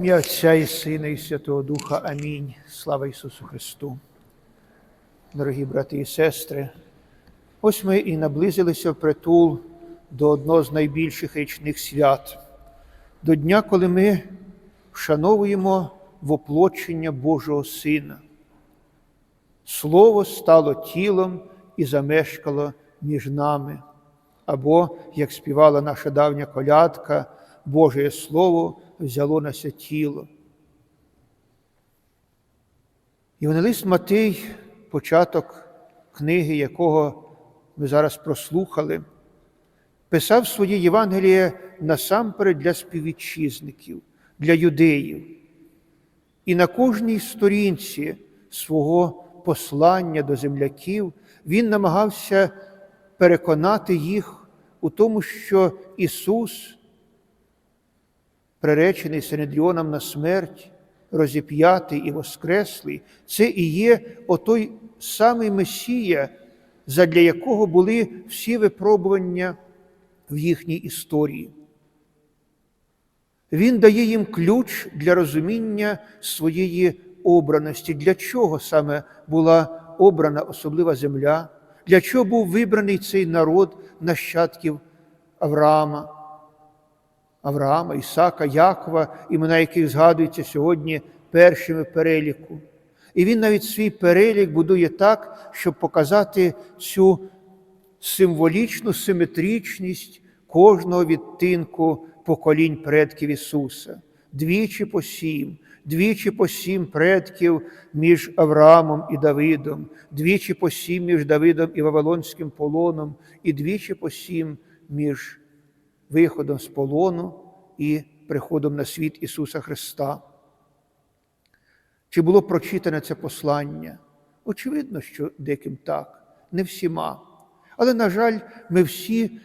ім'я Отця і Сина, і Святого Духа. Амінь. Слава Ісусу Христу. Дорогі брати і сестри, ось ми і наблизилися в притул до одного з найбільших річних свят, до дня, коли ми вшановуємо воплочення Божого Сина. Слово стало тілом і замешкало між нами. Або, як співала наша давня колядка, Боже Слово взяло наше тіло. Євангелист Матей, початок книги, якого ми зараз прослухали, писав своє Євангеліє насамперед для співвітчизників, для юдеїв. І на кожній сторінці свого послання до земляків він намагався переконати їх у тому, що Ісус, приречений Синедріоном на смерть, розіп'ятий і воскреслий, це і є отой самий Месія, задля якого були всі випробування в їхній історії. Він дає їм ключ для розуміння своєї обраності, для чого саме була обрана особлива земля, для чого був вибраний цей народ нащадків Авраама, Авраама, Ісака, Якова, імена яких згадуються сьогодні першими переліку. І він навіть свій перелік будує так, щоб показати цю символічну симетричність кожного відтинку поколінь предків Ісуса. Двічі по сім, двічі по сім предків між Авраамом і Давидом, двічі по сім між Давидом і Вавилонським полоном, і двічі по сім між виходом з полону і приходом на світ Ісуса Христа. Чи було прочитане це послання? Очевидно, що деким так, не всіма. Але, на жаль, ми всі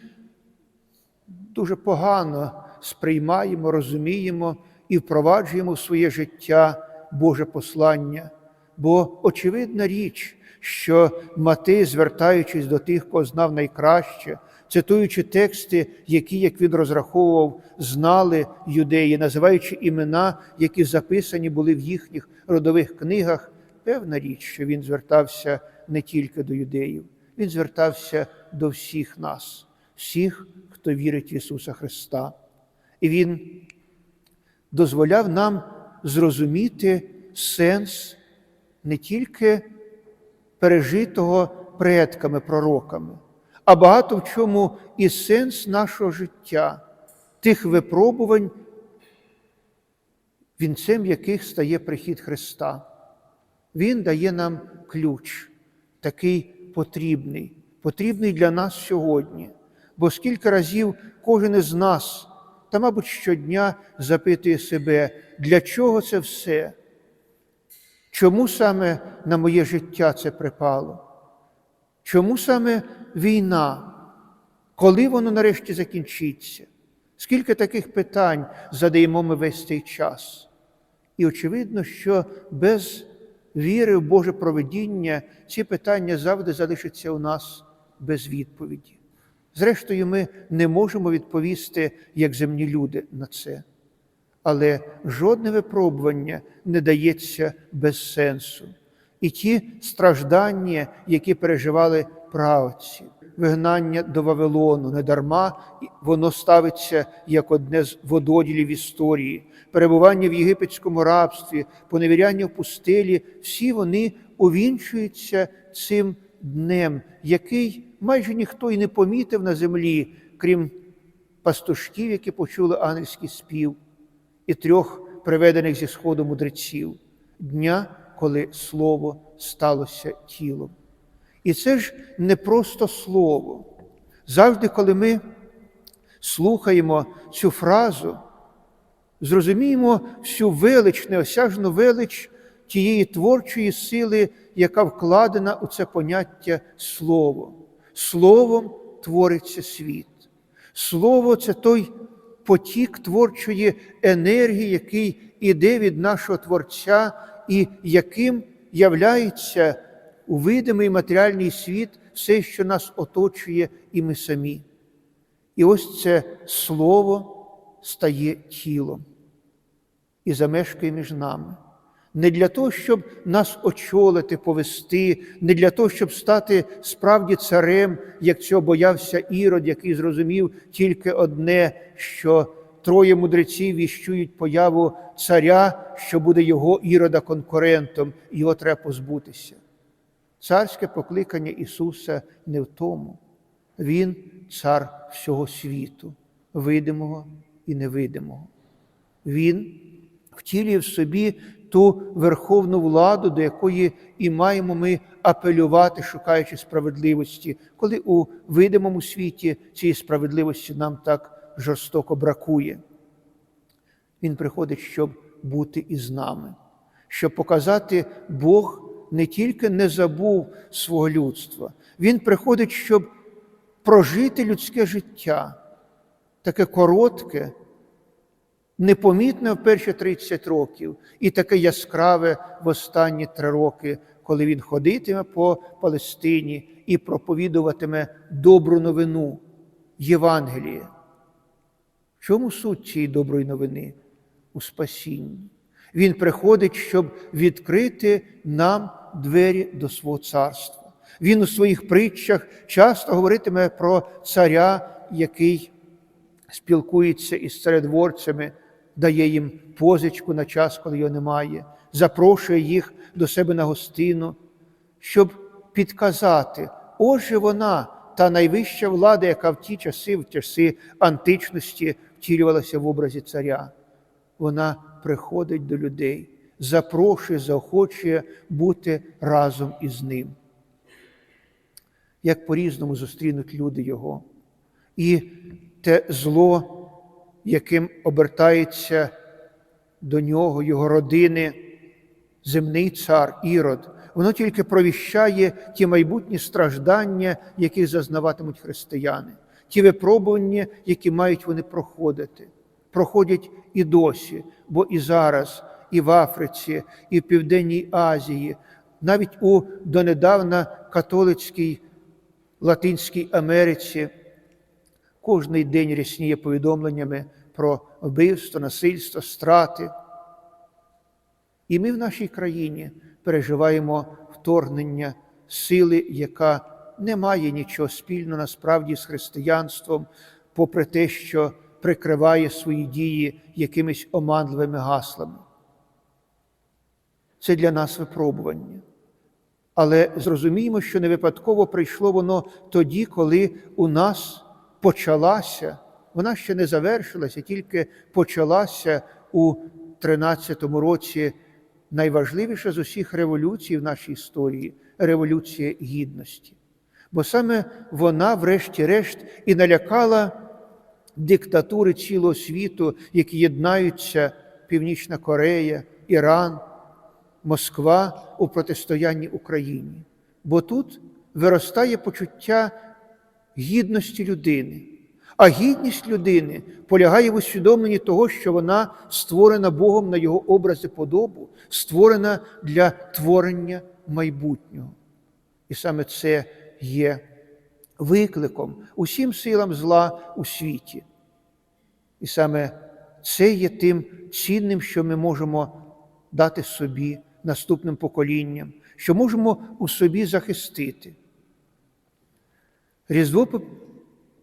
дуже погано сприймаємо, розуміємо і впроваджуємо в своє життя Боже послання. Бо очевидна річ, що Матей, звертаючись до тих, кого знав найкраще, цитуючи тексти, які, як він розраховував, знали юдеї, називаючи імена, які записані були в їхніх родових книгах, певна річ, що він звертався не тільки до юдеїв, він звертався до всіх нас, всіх, хто вірить в Ісуса Христа. І Він дозволяв нам зрозуміти сенс не тільки пережитого предками, пророками, а багато в чому і сенс нашого життя, тих випробувань, вінцем яких стає прихід Христа. Він дає нам ключ, такий потрібний, потрібний для нас сьогодні. Бо скільки разів кожен із нас, та, мабуть, щодня запитує себе, для чого це все? Чому саме на моє життя це припало? Чому саме війна? Коли воно нарешті закінчиться? Скільки таких питань задаємо ми весь цей час? І очевидно, що без віри в Боже проведіння ці питання завжди залишаться у нас без відповіді. Зрештою, ми не можемо відповісти, як земні люди, на це. Але жодне випробування не дається без сенсу. І ті страждання, які переживали правці, вигнання до Вавилону, недарма воно ставиться як одне з вододілів історії, перебування в єгипетському рабстві, поневіряння в пустелі, всі вони увінчуються цим днем, який майже ніхто й не помітив на землі, крім пастушків, які почули ангельський спів, і трьох приведених зі сходу мудреців, дня, коли Слово сталося тілом. І це ж не просто слово. Завжди, коли ми слухаємо цю фразу, зрозуміємо всю велич, неосяжну велич тієї творчої сили, яка вкладена у це поняття слово. Словом твориться світ. Слово це той потік творчої енергії, який іде від нашого Творця, і яким являється у видимий матеріальний світ все, що нас оточує, і ми самі. І ось це слово стає тілом. і замешкає між нами. Не для того, щоб нас очолити, повести, не для того, щоб стати справді царем, як цього боявся Ірод, який зрозумів тільки одне, що троє мудреців віщують появу царя, що буде його ірода конкурентом, його треба позбутися. Царське покликання Ісуса не в тому. Він цар всього світу, видимого і невидимого. Він втілює в собі ту верховну владу, до якої і маємо ми апелювати, шукаючи справедливості, коли у видимому світі цієї справедливості нам так жорстоко бракує. Він приходить, щоб бути із нами, щоб показати, Бог не тільки не забув свого людства, Він приходить, щоб прожити людське життя, таке коротке, непомітне в перші 30 років, і таке яскраве в останні три роки, коли він ходитиме по Палестині і проповідуватиме добру новину Євангеліє. В чому суть цієї доброї новини? У спасінні. Він приходить, щоб відкрити нам двері до свого царства. Він у своїх притчах часто говоритиме про царя, який спілкується із царедворцями, дає їм позичку на час, коли його немає, запрошує їх до себе на гостину, щоб підказати, оже вона, та найвища влада, яка в ті часи, в часи античності втілювалася в образі царя. Вона приходить до людей, запрошує, заохочує бути разом із ним. Як по-різному зустрінуть люди Його. І те зло, яким обертається до нього, його родини, земний цар Ірод, воно тільки провіщає ті майбутні страждання, яких зазнаватимуть християни, ті випробування, які мають вони проходити, проходять і досі, бо і зараз, і в Африці, і в Південній Азії, навіть у донедавна католицькій Латинській Америці. Кожний день рясніє повідомленнями про вбивство, насильство, страти. І ми в нашій країні переживаємо вторгнення сили, яка не має нічого спільного насправді з християнством, попри те, що прикриває свої дії якимись оманливими гаслами. Це для нас випробування. Але зрозуміємо, що не випадково прийшло воно тоді, коли у нас почалася, вона ще не завершилася, тільки почалася у 13-му році найважливіша з усіх революцій в нашій історії революція гідності. Бо саме вона, врешті-решт, і налякала диктатури цілого світу, які єднаються Північна Корея, Іран, Москва у протистоянні Україні. Бо тут виростає почуття гідності людини. А гідність людини полягає в усвідомленні того, що вона створена Богом на його образ і подобу, створена для творення майбутнього. І саме це є викликом усім силам зла у світі. І саме це є тим цінним, що ми можемо дати собі наступним поколінням, що можемо у собі захистити. Різдво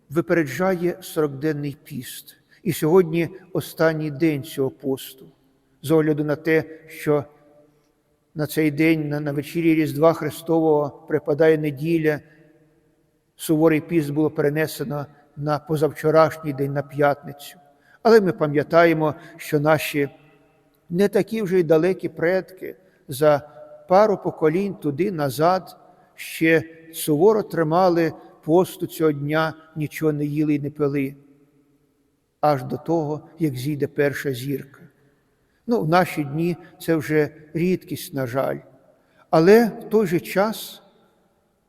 випереджає сорокденний піст. І сьогодні останній день цього посту, з огляду на те, що на цей день, на, вечірі Різдва Христового припадає неділя, суворий піст було перенесено на позавчорашній день, на п'ятницю. Але ми пам'ятаємо, що наші не такі вже й далекі предки за пару поколінь туди назад ще суворо тримали посту цього дня, нічого не їли і не пили, аж до того, як зійде перша зірка. Ну, в наші дні це вже рідкість, на жаль. Але в той же час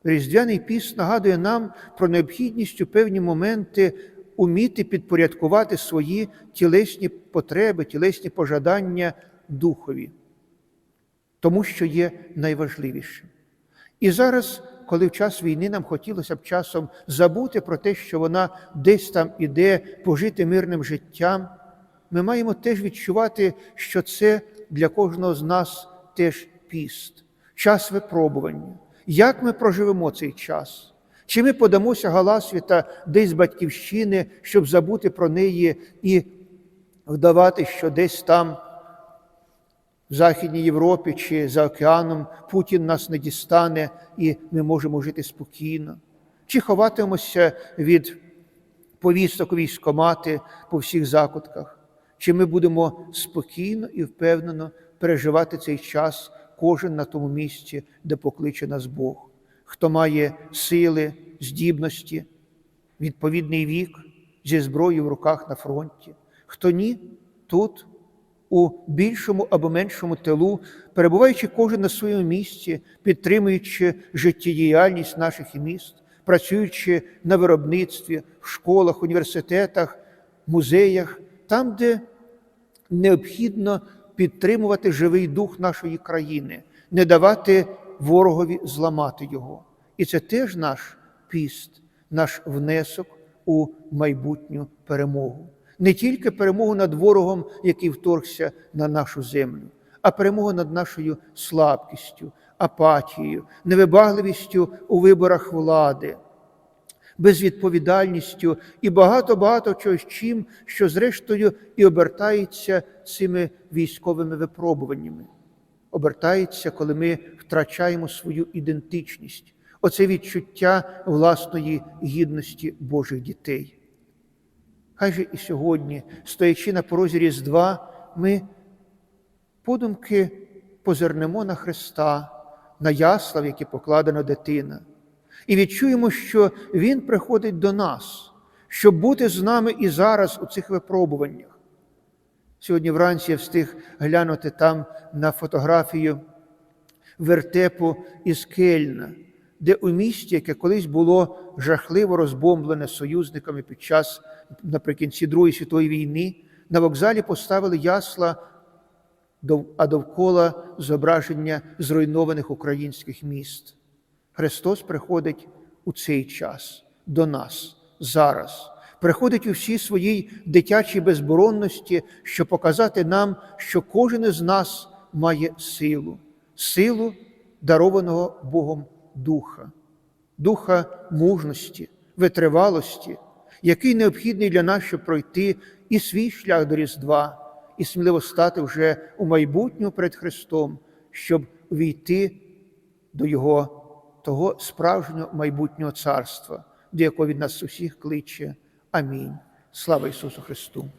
Різдвяний піст нагадує нам про необхідність у певні моменти уміти підпорядкувати свої тілесні потреби, тілесні пожадання духові, тому що є найважливішим. І зараз, коли в час війни нам хотілося б часом забути про те, що вона десь там іде пожити мирним життям, ми маємо теж відчувати, що це для кожного з нас теж піст, час випробування. Як ми проживемо цей час? Чи ми подамося галасвіта десь батьківщини, щоб забути про неї і вдавати, що десь там, в Західній Європі чи за океаном, Путін нас не дістане і ми можемо жити спокійно? Чи ховатимемося від повісток військомати по всіх закутках? Чи ми будемо спокійно і впевнено переживати цей час, кожен на тому місці, де покличе нас Бог? Хто має сили, здібності, відповідний вік зі зброєю в руках на фронті, хто ні, тут, у більшому або меншому тилу, перебуваючи кожен на своєму місці, підтримуючи життєдіяльність наших міст, працюючи на виробництві, в школах, університетах, музеях, там, де необхідно підтримувати живий дух нашої країни, не давати ворогові зламати його. І це теж наш піст, наш внесок у майбутню перемогу. Не тільки перемогу над ворогом, який вторгся на нашу землю, а перемогу над нашою слабкістю, апатією, невибагливістю у виборах влади, безвідповідальністю і багато-багато чогось чим, що зрештою і обертається цими військовими випробуваннями. Обертається, коли ми втрачаємо свою ідентичність, оце відчуття власної гідності Божих дітей. Хай же і сьогодні, стоячи на порозі Різдва, ми подумки позирнемо на Христа, на ясла, в які покладена дитина, і відчуємо, що Він приходить до нас, щоб бути з нами і зараз у цих випробуваннях. Сьогодні вранці я встиг глянути там на фотографію вертепу із Кельна, де у місті, яке колись було жахливо розбомблене союзниками під час наприкінці Другої світової війни, на вокзалі поставили ясла, а довкола зображення зруйнованих українських міст. Христос приходить у цей час до нас зараз, приходить у всій своїй дитячій безборонності, щоб показати нам, що кожен із нас має силу, силу дарованого Богом Духа, духа мужності, витривалості, який необхідний для нас, щоб пройти і свій шлях до Різдва, і сміливо стати вже у майбутньому перед Христом, щоб війти до Його того справжнього майбутнього царства, до якого від нас усіх кличе. Амінь. Слава Ісусу Христу!